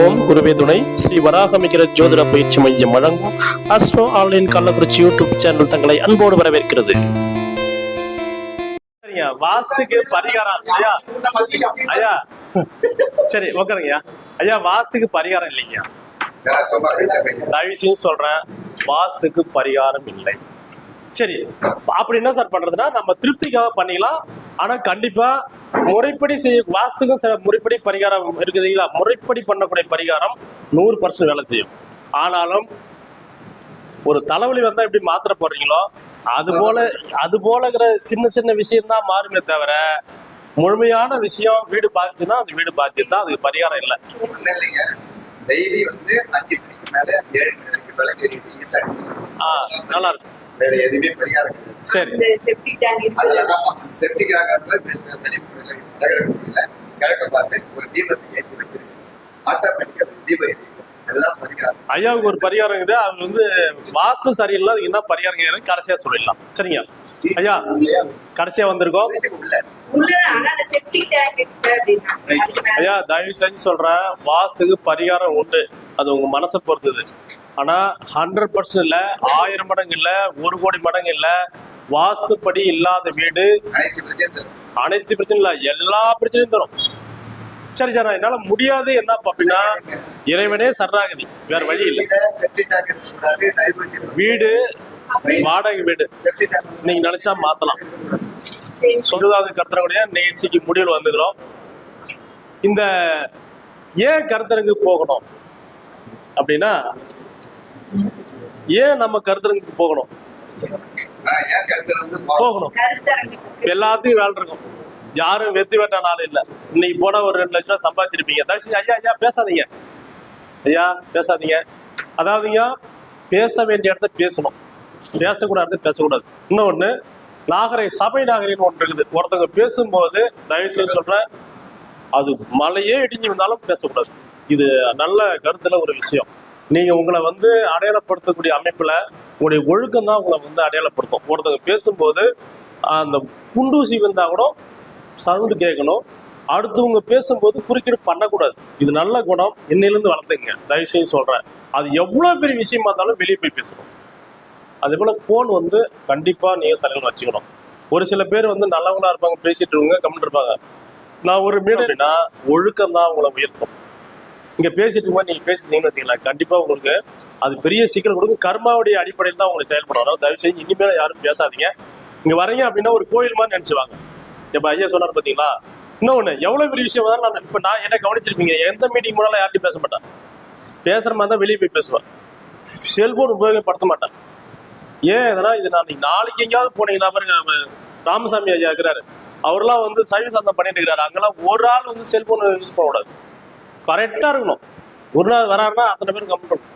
ஓம் குருவே துணை ஸ்ரீ வராகமிகிற ஜோதிட பயிற்சி மையம் வழங்கும் astro online Kallakurichi YouTube channel தங்களை அன்போடு வரவேற்கிறது. வாஸ்துக்கு பரிகாரம். ஐயா ஐயா சரி உட்காருங்கய்யா ஐயா வாஸ்துக்கு பரிகாரம் இல்லைங்க தயவுசெய்து சொல்றேன் வாஸ்துக்கு பரிகாரம் இல்லை. சரி அப்படி என்ன சார் பண்றதுன்னா நம்ம திருப்திக்காக பண்ணிக்கலாம் ஆனா கண்டிப்பா முறைப்படி செய்ய வாஸ்துக்கும் சில முறைப்படி பரிகாரம் இருக்குதுங்களா முறைப்படி பண்ணக்கூடிய பரிகாரம் நூறு பர்சன்ட் வேலை செய்யும். ஆனாலும் ஒரு தலைவலி வந்தா எப்படி மாத்திரை போடுறீங்களோ அது போல அது போலங்கிற சின்ன சின்ன விஷயம் தான் மாறுமே தவிர முழுமையான விஷயம் வீடு பாதிச்சுன்னா அது வீடு பாதிச்சு தான் அதுக்கு பரிகாரம் இல்லை. டெய்லி வந்து அஞ்சு மணிக்கு மேல ஏழு நல்லா இருக்கும். வேற எதுவுமே பரிகாரம் கிடையாது சரி. இந்த செப்டிக் டேங்க் அதுல இருக்கு நம்ம செப்டிக் ஆகிறதுல சனி நகரக்குடியில கிழக்க பார்த்து ஒரு தீபத்தை ஏற்றி வச்சிருக்கு ஆட்டோமேட்டிக்கா தீபம் எரியும் ஐயாவுக்கு ஒரு பரிகாரம் இருக்குது. அது வந்து வாஸ்து சரியில்லை. அதுக்கு என்ன பரிகாரம் கடைசியா சொல்லிடலாம். சரிங்க. ஐயா கடைசியா வந்திருக்கோம். ஐயா தயவு செஞ்சு சொல்றேன். வாஸ்துக்கு பரிகாரம் உண்டு. அது உங்க மனசை பொறுத்தது. ஆனா ஹண்ட்ரட் பர்சன்ட் இல்ல ஆயிரம் மடங்கு இல்ல ஒரு கோடி மடங்கு இல்ல வாஸ்துப்படி இல்லாத வீடு அனைத்து பிரச்சனை தரும். அனைத்து பிரச்சனையும் இல்ல. எல்லா பிரச்சனையும் தரும். சரி சார் என்னால முடியாது என்ன அப்படின்னா இறைவனே சரணாகதி. வேற வழி இல்லை. வீடு வாடகை வீடு. நீங்க நினைச்சா மாத்தலாம். சரி. சொல்றதாவது கருத்தரக்கூடிய நிகழ்ச்சிக்கு முடிவில் வந்துக்கிறோம். இந்த ஏன் கருத்தரங்கு போகணும்? அப்படின்னா ஏன் நம்ம கருத்தரங்குக்கு போகணும்? போகணும். எல்லாத்துக்கும் வேலை இருக்கும். யாரும் வெற்றி பெற்ற நாள் இல்ல. இன்னைக்கு போனா ஒரு ரெண்டு லட்சம் சம்பாதிச்சிருப்பீங்க. தயவு ஐயா ஐயா பேசாதீங்க. ஐயா பேசாதீங்க. அதாவதுங்க பேச வேண்டிய இடத்த பேசணும். பேசக்கூடாது பேசக்கூடாது. இன்னொன்னு நாகரை சபை நாகரிகம் ஒன்று இருக்குது. ஒருத்தவங்க பேசும்போது தயவு செய்து சொல்றேன் அது மலையே இடிஞ்சு வந்தாலும் பேசக்கூடாது. இது நல்ல கருத்துல ஒரு விஷயம். நீங்க உங்களை வந்து அடையாளப்படுத்தக்கூடிய அமைப்புல உங்களுடைய ஒழுக்கம் தான் உங்களை வந்து அடையாளப்படுத்தும். ஒருத்தவங்க பேசும்போது அந்த குண்டூசி வந்தா கூட சவுண்டு கேட்கணும். அடுத்தவங்க பேசும்போது குறுக்கீடு பண்ணக்கூடாது. இது நல்ல குணம். இன்னையிலிருந்து வளர்த்துங்க. தயவு செய்து சொல்றேன். அது எவ்வளவு பெரிய விஷயமா இருந்தாலும் வெளியே போய் பேசணும் அதே போல போன் வந்து கண்டிப்பா நீங்கள் சரியாக வச்சுக்கணும். ஒரு சில பேர் வந்து நல்லவங்களா இருப்பாங்க பேசிட்டு இருவங்க கம்மிட்டு இருப்பாங்க. நான் ஒரு மீன் அப்படின்னா ஒழுக்கம் தான் உங்களை உயர்த்தும். இங்க பேசிட்டு இருக்கும்போது நீங்க பேசிட்டீங்கன்னு வச்சுக்கலாம் கண்டிப்பா உங்களுக்கு அது பெரிய சிக்கல் கொடுக்கும். கர்மாவுடைய அடிப்படையில் தான் உங்களுக்கு செயல்படும் அதனால தயவு செஞ்சு இனிமேல யாரும் பேசாதீங்க. இங்க வரீங்க அப்படின்னா ஒரு கோயில் மாதிரி நினைச்சுவாங்க. இப்ப ஐயா சொன்னார் பாத்தீங்களா? இன்னொன்னு எவ்வளவு பெரிய விஷயம் வந்தாலும் நான் இப்ப நான் என்ன கவனிச்சிருப்பீங்க? எந்த மீட்டிங் போனாலும் யார்ட்டையும் பேச மாட்டேன். பேசுற மாதிரி தான் வெளியே போய் பேசுவேன். செல்போன் உபயோகப்படுத்த மாட்டேன். ஏன் இதெல்லாம் இது நான் நாளைக்கு எங்கேயாவது போனீங்கன்னா பாருங்க ராமசாமி ஐயா இருக்கிறாரு. அவர்லாம் வந்து சைவ சாந்தம் பண்ணிட்டு இருக்கிறாரு. அங்கெல்லாம் ஒரு ஆள் வந்து செல்போன் யூஸ் பண்ணக்கூடாது கரெக்டா இருக்கணும். ஒரு நாள் வராருன்னா அத்தனை பேரும் கம்மிட்டணும்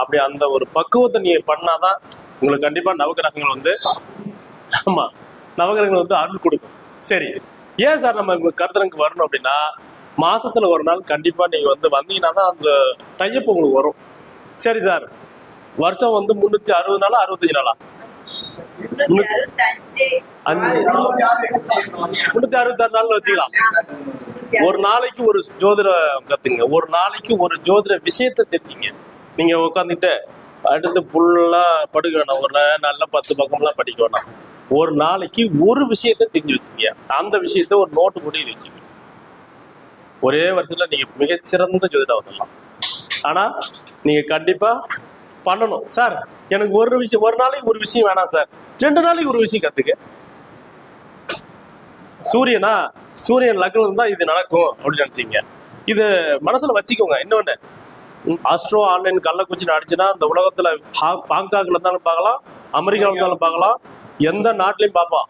அப்படி அந்த ஒரு பக்குவத்தை நீ பண்ணாதான் உங்களுக்கு கண்டிப்பா நவகிரகங்கள் வந்து ஆமா நவகிரகங்கள் வந்து அருள் கொடுக்கும். சரி ஏன் சார் நம்ம இங்க கருத்தரங்குக்கு வரணும் அப்படின்னா மாசத்துல ஒரு நாள் கண்டிப்பா நீங்க வந்து வந்தீங்கன்னா தான் அந்த டைப் உங்களுக்கு வரும். சரி சார் வருஷம் வந்து முன்னூத்தி அறுபது நாளா அறுபத்தஞ்சு நாளா? முன்னூத்தி அறுபத்தாறு நாள்ல வச்சுக்கலாம். ஒரு நாளைக்கு ஒரு ஜோதிட கத்துங்க. ஒரு நாளைக்கு ஒரு ஜோதிட விஷயத்தை தெரிஞ்சுங்க. நீங்க உட்காந்துட்டு அடுத்து ஃபுல்லா படுக்க வேணாம். ஒரு நல்ல பத்து பக்கம்லாம் படிக்க வேணாம். ஒரு நாளைக்கு ஒரு விஷயத்த தெரிஞ்சு வச்சுக்கீங்க. அந்த விஷயத்த ஒரு நோட்டு கூட எழுதி ஒரே வருஷத்துல நீங்க மிகச்சிறந்த ஜோதிடா வந்துடலாம். ஆனா நீங்க கண்டிப்பா பண்ணணும். சார் எனக்கு ஒரு விஷயம் ஒரு நாளைக்கு ஒரு விஷயம் வேணாம் சார். ரெண்டு நாளைக்கு ஒரு விஷயம் கத்துக்க. சூரியனா சூரியன் லக்னம் இருந்தா இது நடக்கும் அப்படின்னு நினைச்சீங்க இது மனசுல வச்சுக்கோங்க. இன்னொன்னு அஸ்ட்ரோ ஆன்லைன் கள்ளக்குச்சி அடிச்சுன்னா இந்த உலகத்துல ஹா- பாங்காக்ல இருந்தாலும் பார்க்கலாம் அமெரிக்காவில் இருந்தாலும் பார்க்கலாம் எந்த நாட்டிலையும் பார்ப்பான்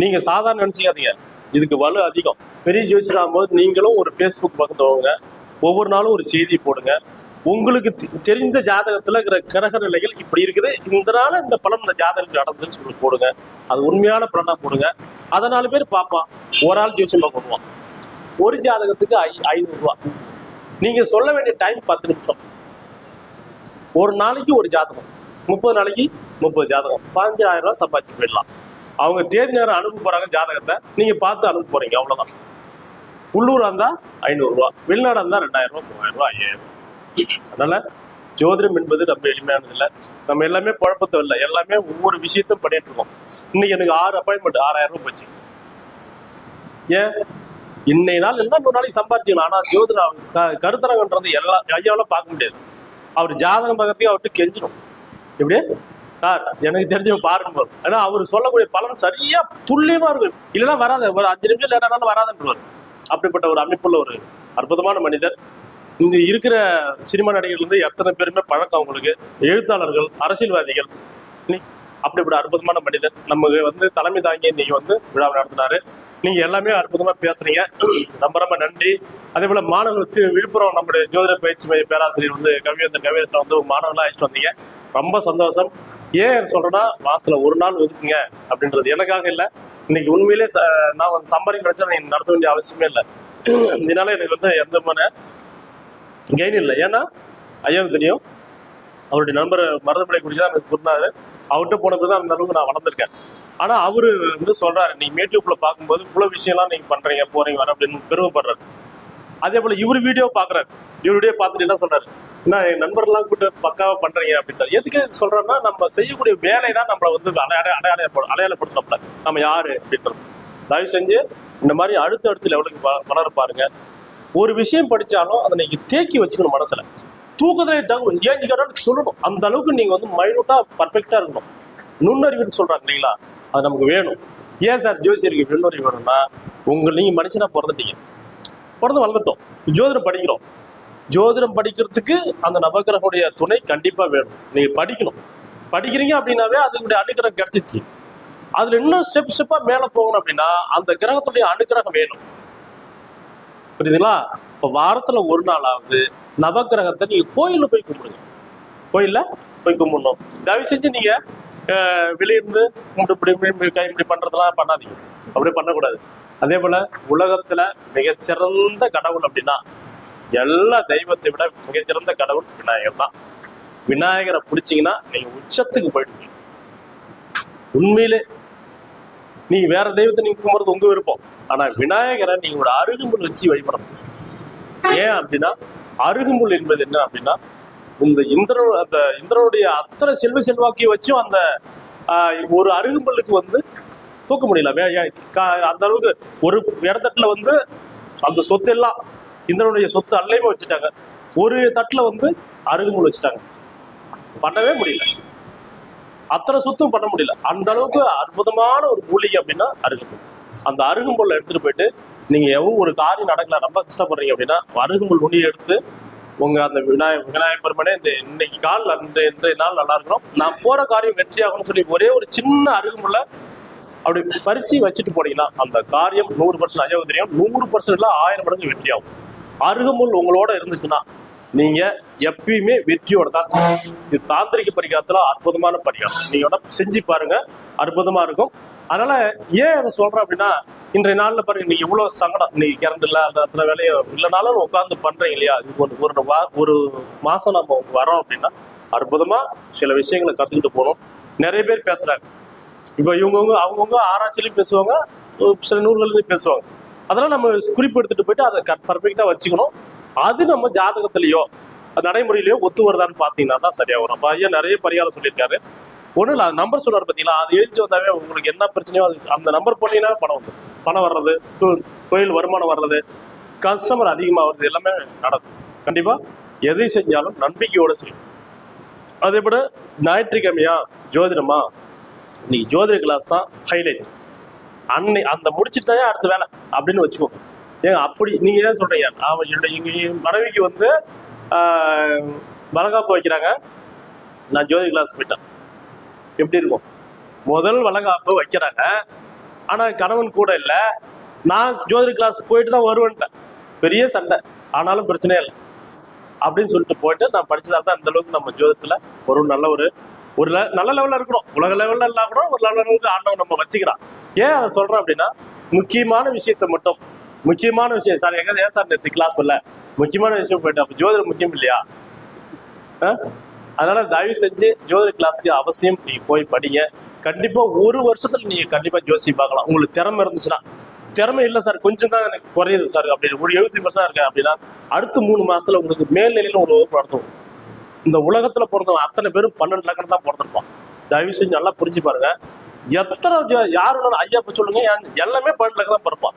நீங்க சாதாரண நினைச்சுக்காதீங்க. இதுக்கு வலு அதிகம். பெரிய ஜோதிடர் போது நீங்களும் ஒரு ஃபேஸ்புக் பக்கத்து வாங்க ஒவ்வொரு நாளும் ஒரு செய்தி போடுங்க. உங்களுக்கு தெரிந்த ஜாதகத்துல இருக்கிற கிரக நிலைகள் இப்படி இருக்குது. இந்த நாள இந்த பலன் இந்த ஜாதகத்துக்கு நடந்ததுன்னு சொல்லி போடுங்க. அது உண்மையான பலனா போடுங்க. அதை நாலு பேர் பார்ப்பான் ஒரு ஆள் ஜோசியம் போடுவான். ஒரு ஜாதகத்துக்கு ஐ ஐநூறு ரூபா நீங்க சொல்ல வேண்டிய டைம் பத்து நிமிஷம். ஒரு நாளைக்கு ஒரு ஜாதகம். முப்பது நாளைக்கு முப்பது ஜாதகம். பதினஞ்சாயிரம் ரூபாய் சம்பாதிச்சு போயிடலாம். அவங்க தேதி நேரம் அனுப்ப போறாங்க ஜாதகத்தை. நீங்க பார்த்து அனுப்ப போறீங்க அவ்வளவுதான். உள்ளூரா இருந்தா ஐநூறு ரூபா. வெளிநாடா இருந்தா ரெண்டாயிரம் ரூபா மூவாயிரம் ரூபா ஐயாயிரம் ரூபா. அதனால ஜோதிடம் என்பது ரொம்ப எளிமையானது இல்லை. நம்ம எல்லாமே குழப்பத்தை இல்லை. எல்லாமே ஒவ்வொரு விஷயத்தையும் பண்ணிட்டு இருக்கோம். இன்னைக்கு எனக்கு ஆறு அப்பாயின்மெண்ட் ஆறாயிரம் ரூபாய் போச்சு. ஏன்? இன்னைய நாள் இல்லை இன்னொரு நாளைக்கு சம்பாரிச்சுக்கலாம். ஆனா ஜோதிடம் கருத்தரங்கன்றது எல்லா ஐயாவில பார்க்க முடியாது. அவர் ஜாதகம் பக்கத்தையும் அவர்கிட்ட கெஞ்சிடும் எப்படி? சார் எனக்கு தெரிஞ்சவங்க பாருங்க ஏன்னா அவர் சொல்லக்கூடிய பலன் சரியா துல்லியமா இருக்கும். இல்லைன்னா வராது. ஒரு அஞ்சு நிமிஷம் லேட்டானாலும் வராதுன்றவர் அப்படிப்பட்ட ஒரு அமைப்புள்ள ஒரு அற்புதமான மனிதர். இங்க இருக்கிற சினிமா நடிகர்கள் இருந்து எத்தனை பேருமே பழக்கம் அவங்களுக்கு. எழுத்தாளர்கள் அரசியல்வாதிகள். அப்படி இப்படி அற்புதமான மனிதர். நமக்கு வந்து தலைமை தாங்கி இன்னைக்கு வந்து விழா நடத்தினாரு. நீங்க எல்லாமே அற்புதமா பேசுறீங்க. ரொம்ப ரொம்ப நன்றி. அதே போல மாணவர்களுக்கு விழுப்புரம் நம்முடைய ஜோதிட பயிற்சி மைய பேராசிரியர் வந்து கவியந்தர் கவியரசன் வந்து மாணவர்களா அழைச்சிட்டு வந்தீங்க. ரொம்ப சந்தோஷம். ஏன் சொல்றேன்னா மாசத்துல ஒரு நாள் ஒதுக்குங்க அப்படின்றது எனக்காக இல்லை. இன்னைக்கு உண்மையிலே ச- நான் வந்து சம்பாதிக்க நினைச்சா நீங்க நடத்த வேண்டிய அவசியமே இல்லை. இதனால எனக்கு வந்து எந்த விதமான கெயின் இல்லை. ஏன்னா ஐயாவுக்கு தெரியும் அவருடைய நண்பர் மருதமலை குடிச்சு தான் எனக்கு சொன்னாரு அவர்கிட்ட போனது தான் அந்த அளவுக்கு நான் வளர்ந்துருக்கேன். ஆனா அவரு வந்து சொல்றாரு நீங்க யூடியூப்ல பார்க்கும்போது இவ்வளவு விஷயம்லாம் நீங்க பண்றீங்க போறீங்க வர அப்படின்னு பெருமைப்படுறாரு. அதே போல இவர் வீடியோ பாக்குறாரு. இவர் வீடியோ பார்த்துட்டு என்ன சொல்றாரு? என்ன என் நண்பர்லாம் கூட்டு பக்காவா பண்றீங்க அப்படின்னு எதுக்கு சொல்றேன்னா நம்ம செய்யக்கூடிய வேலை தான் நம்மளை வந்து அடையாள அடையாள அடையாளப்படுத்தப்பட நம்ம யாரு அப்படின்றது தயவு செஞ்சு இந்த மாதிரி அடுத்த அடுத்த லெவலுக்கு வளர பாருங்க. ஒரு விஷயம் படிச்சாலும் அதை நீங்க தேக்கி வச்சுக்கணும் மனசுல. தூக்கத்துல ஏஞ்சிக்கிறோன்னு சொல்லணும். அந்த அளவுக்கு நீங்கள் வந்து மைனூட்டாக பர்ஃபெக்டாக இருக்கணும். நுண்ணறிவுன்னு சொல்கிறாங்க இல்லைங்களா? அது நமக்கு வேணும். ஏன் சார் ஜோசியருக்கு நுண்ணறிவு வேணும்னா உங்கள் நீங்கள் மனுஷனாக பிறந்துட்டீங்க. பிறந்து வளர்ந்துட்டோம். ஜோதிடம் படிக்கிறோம். ஜோதிடம் படிக்கிறதுக்கு அந்த நவகிரகனுடைய துணை கண்டிப்பாக வேணும். நீங்கள் படிக்கணும். படிக்கிறீங்க அப்படின்னாவே அதுக்குடைய அனுகிரகம் கிடைச்சிச்சு. அதில் இன்னும் ஸ்டெப் ஸ்டெப்பாக மேலே போகணும் அப்படின்னா அந்த கிரகத்துடைய அனுகிரகம் வேணும். புரியுதுங்களா? இப்போ வாரத்துல ஒரு நாளாவது நவகிரகத்தை நீங்க கோயில்ல போய் கும்பிடுங்க. கோயில்ல போய் கும்பிடணும். தயவு செஞ்சு நீங்க அஹ், வெளியிருந்து கும்பிட்டு இப்படி இப்படி கை இப்படி பண்றதெல்லாம் பண்ணாதீங்க. அப்படி பண்ணக்கூடாது. அதே போல உலகத்துல மிகச்சிறந்த கடவுள் அப்படின்னா எல்லா தெய்வத்தை விட மிகச்சிறந்த கடவுள் விநாயகர் தான். விநாயகரை பிடிச்சிங்கன்னா நீங்க உச்சத்துக்கு போயிடுவீங்க. உண்மையிலே நீங்க வேற தெய்வத்தை நீங்க கும்பிடுறது உங்க விருப்பம். ஆனா விநாயகரை நீங்க ஒரு அருகுமுள் வச்சு வழிபடணும். ஏன் அப்படின்னா அருகுமுள் என்பது என்ன அப்படின்னா இந்த இந்திர அந்த இந்திரனுடைய அத்தனை செல்வ செல்வாக்கியை வச்சும் அந்த ஆஹ், ஒரு அருகுமுள்ளுக்கு வந்து தூக்க முடியல. வே- அந்த அளவுக்கு ஒரு இடத்தட்டுல வந்து அந்த சொத்து எல்லாம் இந்திரனுடைய சொத்து அல்லையுமே வச்சுட்டாங்க. ஒரு தட்டுல வந்து அருகுமுள் வச்சுட்டாங்க. பண்ணவே முடியல. அத்தனை சொத்தும் பண்ண முடியல. அந்த அளவுக்கு அற்புதமான ஒரு மூலிகை அப்படின்னா அருகுமுள். அந்த அருகம்புல்லை எடுத்துட்டு போயிட்டு நீங்க எவ்வளவு ஒரு காரியம் நடக்கல ரொம்ப கஷ்டப்படுறீங்க அப்படின்னா அருகம்புல் நுனி எடுத்து உங்க அந்த விநாயக விநாயகர் பெருமனே இந்த இன்னைக்கு கால் அந்த இன்றைய நாள் நல்லா இருக்கணும். நான் போற காரியம் வெற்றியாகும்னு சொல்லி ஒரே ஒரு சின்ன அருகம்புல்ல அப்படி பறிச்சு வச்சுட்டு போனீங்கன்னா அந்த காரியம் நூறு பர்சன்ட் ஐயாவுக்கு தெரியும். நூறு பர்சன்ட்ல ஆயிரம் மடங்கு வெற்றியாகும். அருகம்புல் உங்களோட இருந்துச்சுன்னா நீங்க எப்பயுமே வெற்றியோட தான் இது தாந்திரிக பரிகாரத்துல அற்புதமான பரிகாரம். நீங்க செஞ்சு பாருங்க அற்புதமா இருக்கும். அதனால ஏன் அதை சொல்றேன் அப்படின்னா இன்றைய நாள்ல பாருங்க நீங்க இவ்வளவு சங்கடம். நீங்க கரண்ட் இல்ல அந்த அத்தனை வேலையை இல்லைனாலும் உட்காந்து பண்றீங்க இல்லையா? ஒரு ஒரு ஒரு மாசம் நம்ம வரோம் அப்படின்னா அற்புதமா சில விஷயங்களை கத்துக்கிட்டு போகணும் நிறைய பேர் பேசுறாங்க. இப்ப இவங்கவுங்க அவங்கவுங்க ஆராய்ச்சிலையும் பேசுவாங்க சில நூல்கள்லையும் பேசுவாங்க. அதெல்லாம் நம்ம குறிப்பு எடுத்துட்டு போயிட்டு அதை பர்ஃபெக்டா வச்சுக்கணும். அது நம்ம ஜாதகத்திலேயோ அது நடைமுறையிலயோ ஒத்து வருதான்னு பாத்தீங்கன்னா தான் சரியா வரும் ஐயா நிறைய பரிகாரம் சொல்லியிருக்காரு. ஒன்றும் இல்லை நம்பர் சொன்னார் பார்த்தீங்களா அது எழுதி வந்தாவே உங்களுக்கு என்ன பிரச்சனையோ அது அந்த நம்பர் போனீங்கன்னா பணம் வந்துடும் பணம் வர்றது தொழில் வருமானம் வர்றது கஸ்டமர் அதிகமாக வருது எல்லாமே நடக்கும். கண்டிப்பா எதை செஞ்சாலும் நம்பிக்கையோட செய்யும் அதே போல ஞாயிற்றுக்கிழமையா ஜோதிடமா? இன்னைக்கு ஜோதிட கிளாஸ் தான் ஹைலைட் அன்னை அந்த முடிச்சுட்டே அடுத்த வேலை அப்படின்னு வச்சுக்கோங்க. ஏங்க அப்படி நீங்க ஏன் சொல்றீங்க? அவன் என்னுடைய மனைவிக்கு வந்து வளகாப்பு வைக்கிறாங்க. நான் ஜோதி கிளாஸ் போயிட்டேன். எப்படி இருக்கும்? முதல் வளகாப்பு வைக்கிறாங்க. ஆனால் கணவன் கூட இல்லை. நான் ஜோதிட கிளாஸ் போயிட்டு தான் வருவேன்ட்டேன். பெரிய சண்டை. ஆனாலும் பிரச்சனையே இல்லை. அப்படின்னு சொல்லிட்டு போயிட்டு நான் படிச்சதால தான் அந்தளவுக்கு நம்ம ஜோதத்தில் ஒரு நல்ல ஒரு ஒரு நல்ல லெவலில் இருக்கிறோம். உலக லெவலில் இல்லா கூட ஒரு லெவல் லெவலுக்கு ஆண்டவன் நம்ம வச்சுக்கிறான். ஏன் அதை சொல்கிறேன் அப்படின்னா முக்கியமான விஷயத்தை மட்டும். முக்கியமான விஷயம் சார் எங்க ஏன் சார் நேற்று கிளாஸ் சொல்ல முக்கியமான விஷயம் போயிட்டு அப்போ ஜோதிடம் முக்கியம் இல்லையா? ஆ? அதனால தயவு செஞ்சு ஜோதிட கிளாஸ்க்கு அவசியம் நீங்க போய் படிங்க. கண்டிப்பா ஒரு வருஷத்துல நீங்க கண்டிப்பா ஜோசி பார்க்கலாம். உங்களுக்கு திறமை இருந்துச்சுன்னா. திறமை இல்லை சார் கொஞ்சம் தான் எனக்கு குறையுது சார் அப்படி ஒரு எழுபத்தி பர்சன்ட் இருக்கேன் அப்படின்னா அடுத்த மூணு மாசத்துல உங்களுக்கு மேல்நிலையில ஒரு வகுப்பு நடத்தும் இந்த உலகத்துல பிறந்தவங்க அத்தனை பேரும் பன்னெண்டு லக்கம் தான் பிறந்திருப்பான் தயவு செஞ்சு நல்லா புரிஞ்சு பாருங்க. எத்தனை ஜ- யாரு ஐயா சொல்லுங்க. எல்லாமே பன்னெண்டு லக்கம் தான் பிறப்பான்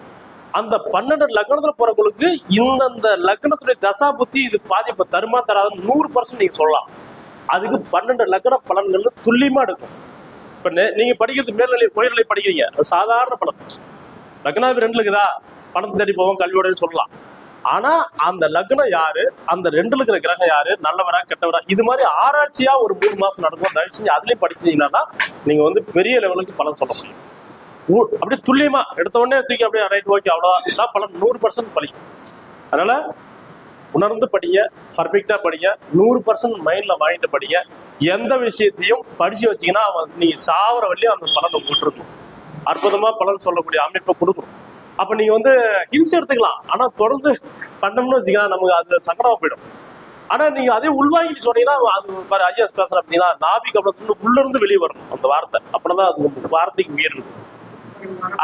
அந்த பன்னெண்டு லக்னத்துல போறவங்களுக்கு இந்தந்த லக்னத்துடைய தசா புத்தி இது பாதிப்பு தருமா தராதுன்னு நூறு பர்சன்ட் நீங்க சொல்லலாம். அதுக்கு பன்னெண்டு லக்ன பலன்கள் துல்லியமா எடுக்கும். இப்ப நீங்க படிக்கிறது மேல்நிலை உயர்நிலை படிக்கிறீங்க. சாதாரண பலன். லக்னாபி ரெண்டு இருக்குதா? பணம் தேடி போவோம் கல்வியோடன்னு சொல்லலாம். ஆனா அந்த லக்னம் யாரு? அந்த ரெண்டுல இருக்கிற கிரகம் யாரு? நல்லவரா கெட்டவரா? இது மாதிரி ஆராய்ச்சியா ஒரு மூணு மாசம் நடக்கும். தயவு செஞ்சு அதுலயும் படிச்சீங்கன்னா தான் நீங்க வந்து பெரிய லெவலுக்கு பலன் சொல்ல முடியும். அப்படியே துல்லியமா எடுத்த உடனே தூக்கி அப்படியே ரைட் ஓகே அவ்வளவுதான். பலன் நூறு பர்சன்ட் பலிக்கும் அதனால உணர்ந்து படிங்க பர்ஃபெக்டா படிங்க நூறு பர்சன்ட் மைண்ட்ல வாங்கிட்டு படிங்க. எந்த விஷயத்தையும் படிச்சு வச்சீங்கன்னா அவன் நீங்க சாவர வழியும் அந்த பலனை உங்களுக்கு இருக்கும் அற்புதமா பலன் சொல்லக்கூடிய அமைப்பை கொடுக்கும். அப்ப நீங்க வந்து ஹில்ஸ் எடுத்துக்கலாம். ஆனா தொடர்ந்து பண்ணோம்னு வச்சுக்கலாம் நமக்கு அது சங்கடமா போயிடும். ஆனா நீங்க அதே உள்வாங்கி சொன்னீங்கன்னா அது பாரு ஐயா பேசுற அப்படின்னா நாபி கபலத்துல உள்ள இருந்து வெளியே வரணும் அந்த வார்த்தை. அப்படின்னா அது வார்த்தைக்கு உயர் இருக்கும்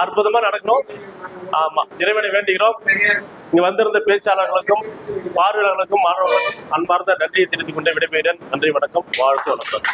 அற்புதமா நடக்கணும். ஆமா இறைவனை வேண்டுகிறோம். இங்க வந்திருந்த பேச்சாளர்களுக்கும் பார்வையாளர்களுக்கும் மாணவர்களுக்கும் அன்பார்ந்த நன்றியை தெரிவித்துக் கொண்டே விடைபெறுகிறேன். நன்றி வணக்கம் வாழ்த்து வணக்கம்